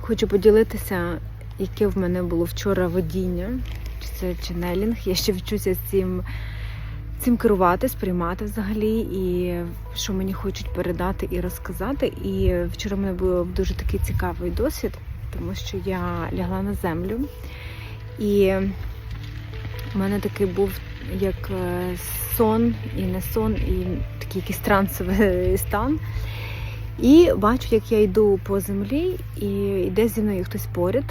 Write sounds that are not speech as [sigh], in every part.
Хочу поділитися, яке в мене було вчора водіння, чи це ченелінг. Я ще вчуся цим, цим керувати, сприймати взагалі, і що мені хочуть передати і розказати. І вчора в мене був дуже такий цікавий досвід, тому що я лягла на землю, і в мене такий був як е, сон і не сон, і такий якийсь трансовий [laughs] стан. І бачу, як я йду по землі, і йде зі мною хтось поряд,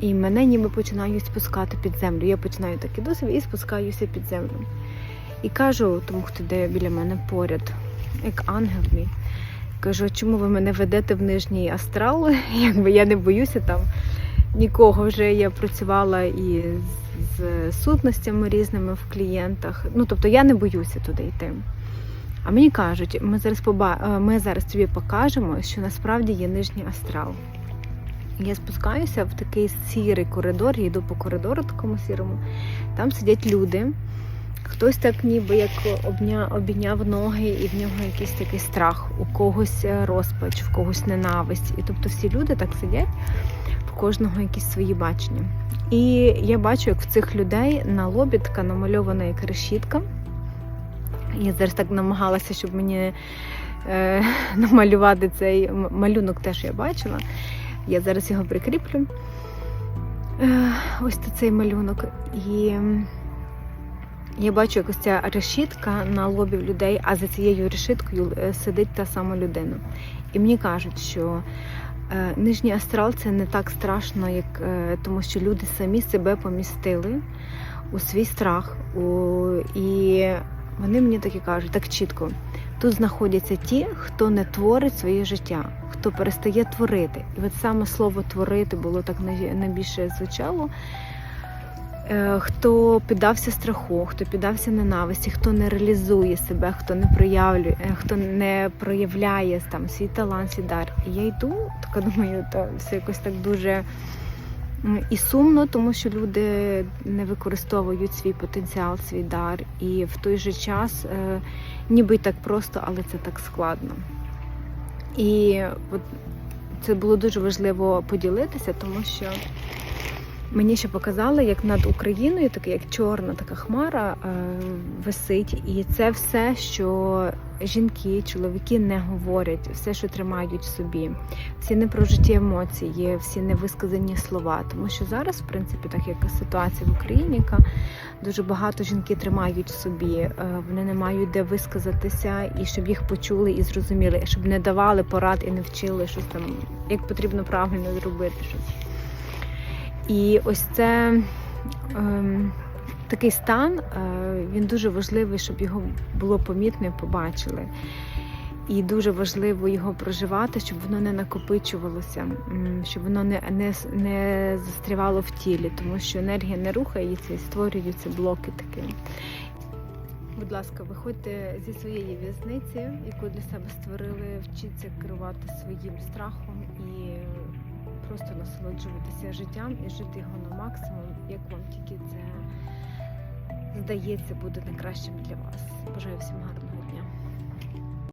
і мене ніби починають спускати під землю. Я починаю так іду собі і спускаюся під землю. І кажу тому, хто йде біля мене поряд, як ангел мій. Кажу, чому ви мене ведете в нижній астрал? [laughs] Якби я не боюся там нікого. Вже я працювала і з, сутностями різними в клієнтах. Ну тобто я не боюся туди йти. Мені кажуть, ми зараз поба... е, ми зараз тобі покажемо, що насправді є нижній астрал. Я спускаюся в такий сірий коридор, я йду по коридору такому сірому. Там сидять люди. Хтось так ніби як обня... обійняв ноги, і в нього якийсь такий страх, у когось е, розпач, в когось ненависть. І тобто всі люди так сидять, в кожного якісь свої бачення. І я бачу, як в цих людей на лобі така намальована як решітка. Я зараз так намагалася, щоб мені е, [laughs] намалювати цей малюнок, теж я бачила. Я зараз його прикріплю. Е, ось цей малюнок. І я бачу, як ось ця решітка на лобі людей, а за цією решіткою е, сидить та сама людина. І мені кажуть, що е, нижній астрал це не так страшно, як, е, тому що люди самі себе помістили у свій страх. У, і вони мені так і кажуть, так чітко. Тут знаходяться ті, хто не творить своє життя, хто перестає творити. І от саме слово творити було так най- найбільше звучало. Е, Хто піддався страху, хто піддався ненависті, хто не реалізує себе, хто не проявлює, е, хто не проявляє там свій талант, свій дар. І я йду, така думаю, то все якось так дуже І сумно, тому що люди не використовують свій потенціал, свій дар, і в той же час е, ніби так просто, але це так складно. І от це було дуже важливо поділитися, тому що мені ще показали, як над Україною, таке як чорна така хмара е, висить, і це все, що жінки, чоловіки не говорять, все, що тримають собі всі непрожиті емоції, всі невисказані слова. Тому що зараз, в принципі, так як ситуація в Україні, яка дуже багато жінки тримають собі, е, вони не мають де висказатися, і щоб їх почули і зрозуміли, щоб не давали порад і не вчили щось там, як потрібно правильно зробити щось. І ось це. Ем, Такий стан, е, він дуже важливий, щоб його було помітно і побачили. І дуже важливо його проживати, щоб воно не накопичувалося, щоб воно не, не, не застрявало в тілі, тому що енергія не рухається і створюються блоки такі. Будь ласка, виходьте зі своєї в'язниці, яку для себе створили, вчіться керувати своїм страхом і просто насолоджуватися життям і жити його на максимум, як вам тільки це здається буде найкращим для вас. Бажаю всім гарного.